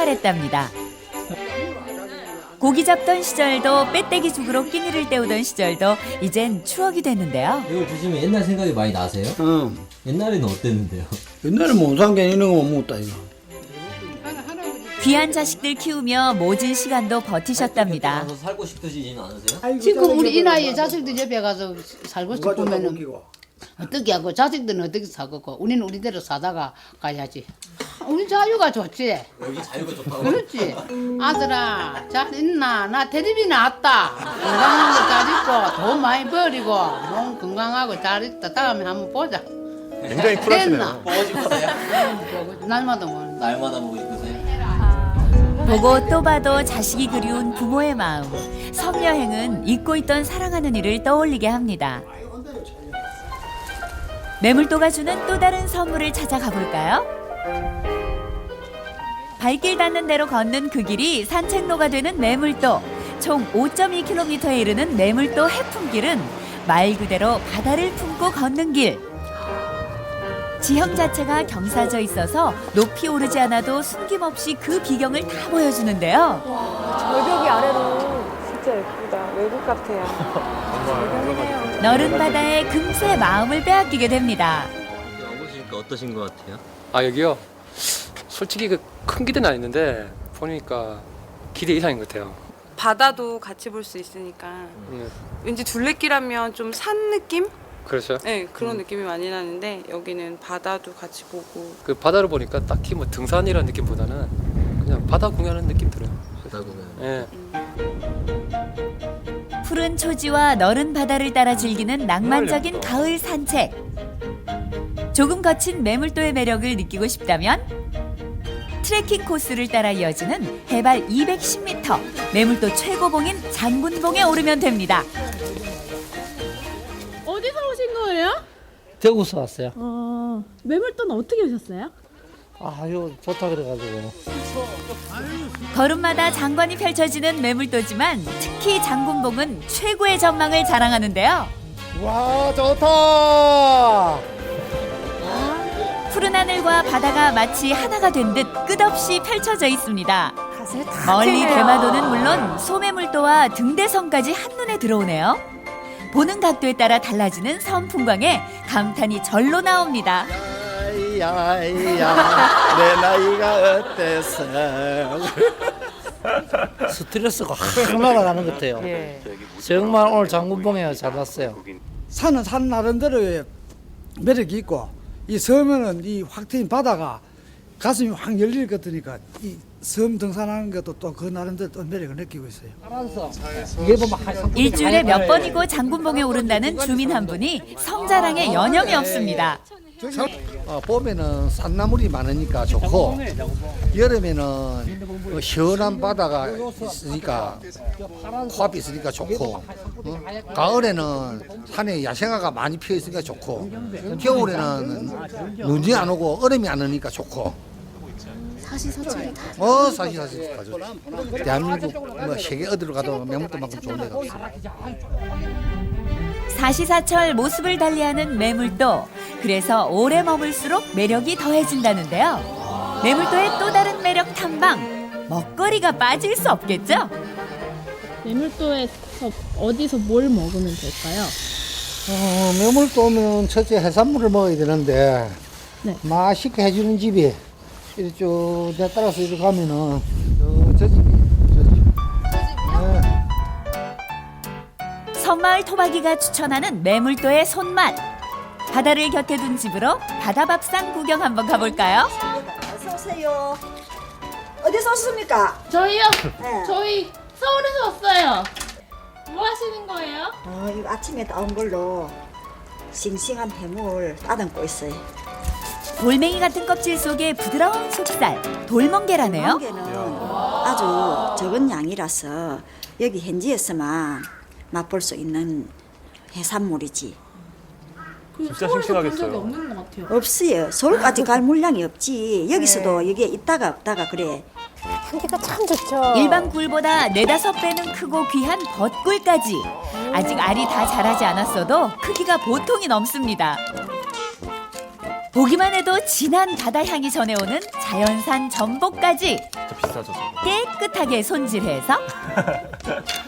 생활했답니다. 고기 잡던 시절도 빼떼기 죽으로 끼니를 때우던 시절도 이젠 추억이 됐는데요. 이걸 드시면 옛날 생각이 많이 나세요? 응. 옛날에는 어땠는데요? 옛날에 못산게 이런 거못 먹었다 이거. 귀한 자식들 키우며 모진 시간도 버티셨답니다. 살고 싶으시지는 않으세요? 지금 우리 이 나이에 자식들 옆에 가서 살고 누가 싶으면은 쫓아먹히고. 어떻게 하고 자식들은 어떻게 사겠고 우리는 우리대로 사다가 가야지. 우리 자유가 좋지. 여기 자유가 좋다고? 그렇지. 아들아, 잘 있나? 나 대립이 나왔다. 건강한 거 잘 있고, 돈 많이 버리고, 몸 건강하고 잘 있다. 다음에 한번 보자. 굉장히? 쿨하시네요. 보고 싶으세요? 보고, 날마다 보는 날마다 보고 싶으세요? 보고 또 봐도 자식이 그리운 부모의 마음. 섬여행은 잊고 있던 사랑하는 이를 떠올리게 합니다. 매물도가 주는 또 다른 선물을 찾아가 볼까요? 발길 닿는 대로 걷는 그 길이 산책로가 되는 매물도. 총 5.2km에 이르는 매물도 해풍길은 말 그대로 바다를 품고 걷는 길. 지형 자체가 경사져 있어서 높이 오르지 않아도 숨김없이 그 비경을 다 보여주는데요. 절벽이 아래로 진짜 예쁘다. 외국 같아요. 너른 바다에 금세 마음을 빼앗기게 됩니다. 와보시니까 어떠신 것 같아요? 아 여기요? 솔직히 그 큰 기대는 아닌데 보니까 기대 이상인 것 같아요. 바다도 같이 볼 수 있으니까 음, 왠지 둘레길하면 좀 산 느낌? 그렇죠. 네 그런 느낌이 많이 나는데 여기는 바다도 같이 보고 그 바다를 보니까 딱히 뭐 등산이라는 느낌보다는 그냥 바다 공연하는 느낌 들어요. 바다 보면 예. 푸른 초지와 너른 바다를 따라 즐기는 낭만적인 가을 산책. 조금 거친 매물도의 매력을 느끼고 싶다면 트레킹 코스를 따라 이어지는 해발 210m 매물도 최고봉인 장군봉에 오르면 됩니다. 어디서 오신 거예요? 대구서 왔어요. 어, 매물돈 어떻게 오셨어요? 아, 이거 좋다 그래가지고. 걸음마다 장관이 펼쳐지는 매물도지만 특히 장군봉은 최고의 전망을 자랑하는데요. 와, 좋다! 푸른 하늘과 바다가 마치 하나가 된 듯 끝없이 펼쳐져 있습니다. 멀리 대마도는 물론 소매물도와 등대섬까지 한눈에 들어오네요. 보는 각도에 따라 달라지는 섬 풍광에 감탄이 절로 나옵니다. 야야, 내 나이가 어때서? 스트레스가 확 날아가는 것 같아요. 정말 오늘 장군봉에 잘 왔어요. 산은 산 나름대로의 매력이 있고 이 섬에는 이 확 트인 바다가 가슴이 확 열릴 것 같으니까 이 섬 등산하는 것도 또 그 나름대로 또 매력을 느끼고 있어요. 이게 보면 한- 일주일에 몇 번이고 장군봉에 오른다는 주민 한 분이 성자랑에 연영이 없습니다. 어, 봄에는 산나물이 많으니까 좋고 여름에는 어, 시원한 바다가 있으니까 코앞이 있으니까 좋고 어? 가을에는 산에 야생화가 많이 피어 있으니까 좋고 겨울에는 눈이 안 오고 얼음이 안 오니까 좋고. 사시사철이 다 어, 사시사철 다 좋죠. 대한민국 뭐 세계 어디로 가도 명물도만큼 좋은 데가 없어요. 사시사철 모습을 달리하는 매물도 그래서 오래 머물수록 매력이 더해진다는데요. 매물도의 또 다른 매력 탐방 먹거리가 빠질 수 없겠죠? 매물도에서 어디서 뭘 먹으면 될까요? 어, 매물도 오면 첫째 해산물을 먹어야 되는데 네. 맛있게 해주는 집이 이렇게 쭉 내가 따라서 이렇게 가면은 저, 저 집이 저 집. 네. 섬마을 토박이가 추천하는 매물도의 손맛 바다를 곁에 둔 집으로 바다밥상 구경 한번 가볼까요? 어서 오세요. 어디서 오셨습니까? 저희요? 네. 저희 서울에서 왔어요. 뭐 하시는 거예요? 어, 이거 아침에 따온 걸로 싱싱한 해물 따듬고 있어요. 돌멩이 같은 껍질 속에 부드러운 속살 돌멍게라네요. 한개는 아주 적은 양이라서 여기 현지에서만 맛볼 수 있는 해산물이지. 진짜 싱싱하겠어요. 없는 것 같아요. 없어요. 서울까지 갈 물량이 없지. 여기서도 여기에 있다가 없다가 그래. 일반 굴보다 네다섯 배는 크고 귀한 벚굴까지 아직 알이 다 자라지 않았어도 크기가 보통이 넘습니다. 보기만 해도 진한 바다 향이 전해오는 자연산 전복까지 진짜 비싸죠. 저거. 깨끗하게 손질해서